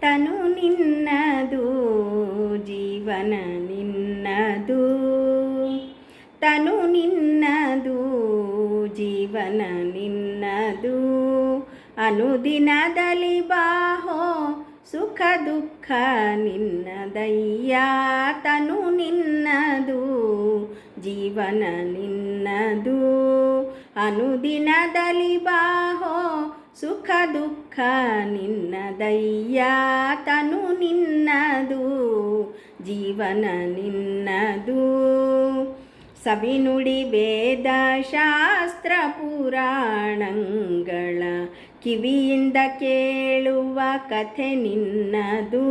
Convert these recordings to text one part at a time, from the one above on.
ತನು ನಿನ್ನದು, ಜೀವನ ನಿನ್ನದು. ತನು ನಿನ್ನದು, ಜೀವನ ನಿನ್ನದು. ಅನುದಿನದಲ್ಲಿ ಬಾಹೋ, ಸುಖ ದುಃಖ ನಿನ್ನದಯ್ಯ. ತನು ನಿನ್ನದು, ಜೀವನ ನಿನ್ನದು. ಅನುದಿನದಲ್ಲಿ ಬಾಹೋ ಸುಖ ದುಃಖ ನಿನ್ನದಯ್ಯ ತನು ನಿನ್ನದು, ಜೀವನ ನಿನ್ನದು. ಸವಿನುಡಿ ವೇದ ಶಾಸ್ತ್ರ ಪುರಾಣಗಳ ಕಿವಿಯಿಂದ ಕೇಳುವ ಕಥೆ ನಿನ್ನದು.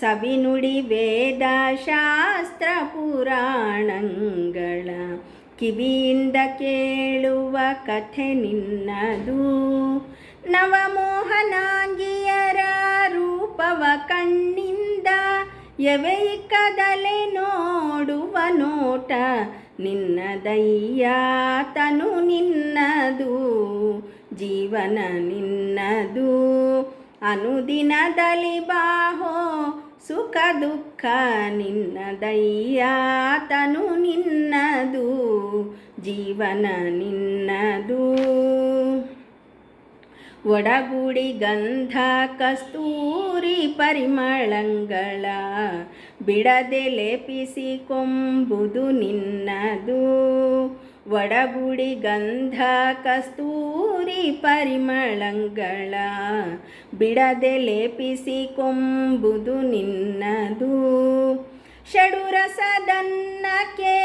ಸವಿನುಡಿ ವೇದ ಶಾಸ್ತ್ರ ಪುರಾಣಗಳ ಕಿವಿಯಿಂದ ಕೇಳುವ ಕಥೆ ನಿನ್ನದು. ನವಮೋಹನಾಂಗಿಯರ ರೂಪವ ಕಣ್ಣಿಂದ ಎವೈಕದಲೆ ನೋಡುವ ನೋಟ. ನಿನ್ನದಯ್ಯ ತನು ನಿನ್ನದು, ಜೀವನ ನಿನ್ನದು. ಅನುದಿನದಲ್ಲಿ ಬಾಹೋ ಸುಖ ದುಃಖ ನಿನ್ನ ದಯ್ಯಾತನು ನಿನ್ನದು, ಜೀವನ ನಿನ್ನದು. ಒಡಗುಡಿ ಗಂಧ, ಕಸ್ತೂರಿ ಪರಿಮಳಂಗಳ, ಬಿಡದೆ ಲೇಪಿಸಿ ಕೊಂಬುದು ನಿನ್ನದು. ಒಡಗುಡಿ ಗಂಧ ಕಸ್ತೂರಿ ಪರಿಮಳಂಗಳ ಬಿಡದೆ ಲೇಪಿಸಿ ಕೊಂಬುದು ನಿನ್ನದು. ಷಡುರಸದನ್ನಕ್ಕೆ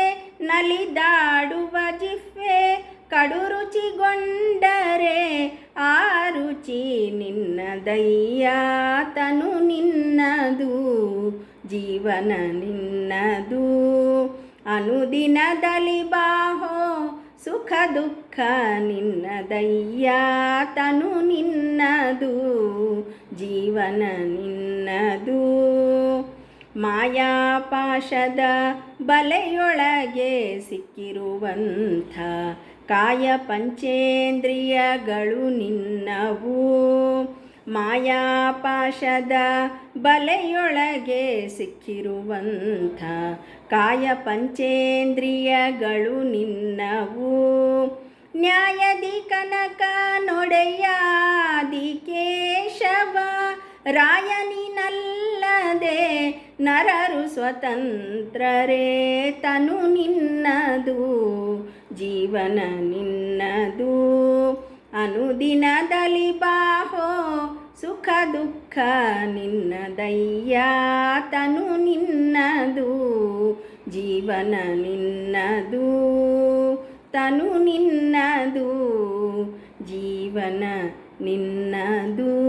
ನಲಿದಾಡುವ ಜಿಫೆ ಕಡು ರುಚಿಗೊಂಡರೆ ಆ ರುಚಿ ನಿನ್ನ ತನು ನಿನ್ನದು, ಜೀವನ ನಿನ್ನದು. ಅನುದಿನದಲ್ಲಿ ಬಾಹೋ, ಸುಖ ದುಃಖ ನಿನ್ನದಯ್ಯ, ತನು ನಿನ್ನದು, ಜೀವನ ನಿನ್ನದು. ಮಾಯಾಪಾಶದ ಬಲೆಯೊಳಗೆ ಸಿಕ್ಕಿರುವಂಥ ಕಾಯ ಪಂಚೇಂದ್ರಿಯಗಳು ನಿನ್ನವು. ಮಾಯಾಪಾಶದ ಬಲೆಯೊಳಗೆ ಸಿಕ್ಕಿರುವಂಥ ಕಾಯ ಪಂಚೇಂದ್ರಿಯಗಳು ನಿನ್ನವು. ನ್ಯಾಯದಿ ಕನಕ ನೊಡೆಯಾದಿ ಕೇಶವ ರಾಯನಿನಲ್ಲದೆ ನರರು ಸ್ವತಂತ್ರರೇ, ತನು ನಿನ್ನದು, ಜೀವನ ನಿನ್ನದು. ಅನುದಿನದಲ್ಲಿ ಬಾಹೋ ಸುಖ ದುಃಖ ನಿನ್ನದಯ್ಯ ತನು ನಿನ್ನದು ಜೀವನ ನಿನ್ನದು ತನು ನಿನ್ನದು ಜೀವನ ನಿನ್ನದು.